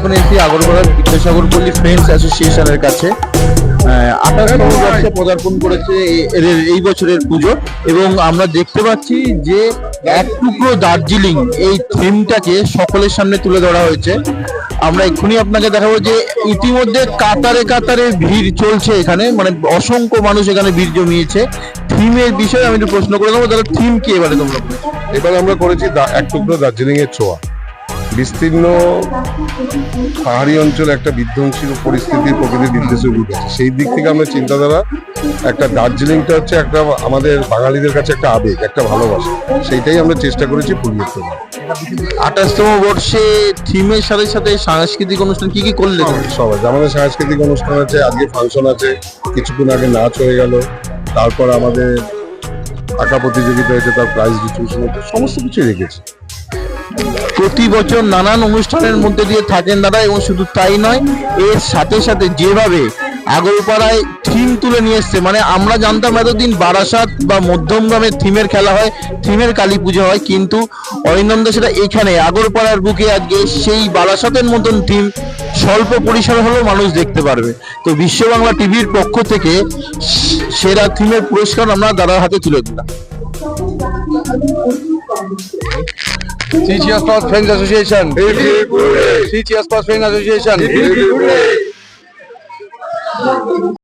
এখন এসেছি আগরপাড়ার বিদ্যাসাগর পল্লী ফ্রেন্ডস অ্যাসোসিয়েশনের কাছে বর্ষে পদার্পণ করেছে এই বছরের পুজো। এবং আমরা দেখতে পাচ্ছি যে এক টুকরো দার্জিলিং এই থিমটাকে সকলের সামনে তুলে ধরা হয়েছে। আমরা এক্ষুনি আপনাকে দেখাবো যে ইতিমধ্যে কাতারে কাতারে ভিড় চলছে এখানে। মানে অসংখ্য মানুষ এখানে ভিড় জমিয়েছে। থিমের বিষয়ে আমি একটু প্রশ্ন করে দেবো তাহলে থিম কি এবারে তোমরা এবার আমরা করেছি এক টুকরো দার্জিলিং এর ছোঁয়া। বিস্তীর্ণ পাহাড়ি অঞ্চলে একটা বিধ্বংসী পরিস্থিতির প্রকৃতির নির্দেশে উঠেছে সেই দিক থেকে আমরা চিন্তাধারা একটা দার্জিলিংটা হচ্ছে একটা আমাদের বাঙালিদের কাছে একটা আবেগ একটা ভালোবাসা। সেইটাই আমরা চেষ্টা করেছি তোলা আঠাশতম বর্ষে থিমের সাথে সাথে সাংস্কৃতিক অনুষ্ঠান কি কি করলে? সবাই আমাদের সাংস্কৃতিক অনুষ্ঠান আছে আজকে ফাংশন আছে কিছুক্ষণ আগে নাচ হয়ে গেল তারপর আমাদের আঁকা প্রতিযোগিতা হয়েছে তার প্রাইজ ডিস্ট্রিবিউশন সমস্ত কিছু রেখেছি। প্রতি বছর নানান অনুষ্ঠানের মধ্যে দিয়ে থাকেন দাদা, এবং শুধু তাই নয়, এর সাথে সাথে যেভাবে আগরপাড়ায় থিম তুলে নিয়ে এসছে মানে আমরা জানতাম এতদিন বারাসাত বা মধ্যমগ্রামের থিমের খেলা হয় থিমের কালী পুজো হয়, কিন্তু অরিন্দম সেটা এখানে, আগরপাড়ার বুকে আজকে সেই বারাসাতের মতন থিম স্বল্প পরিসর হলেও মানুষ দেখতে পারবে। তো বিশ্ব বাংলা টিভির পক্ষ থেকে সেরা থিমের পুরস্কার আমরা দাদার হাতে তুলে দিলাম। CGS Plus Fans Association. CGS Plus Fans Association.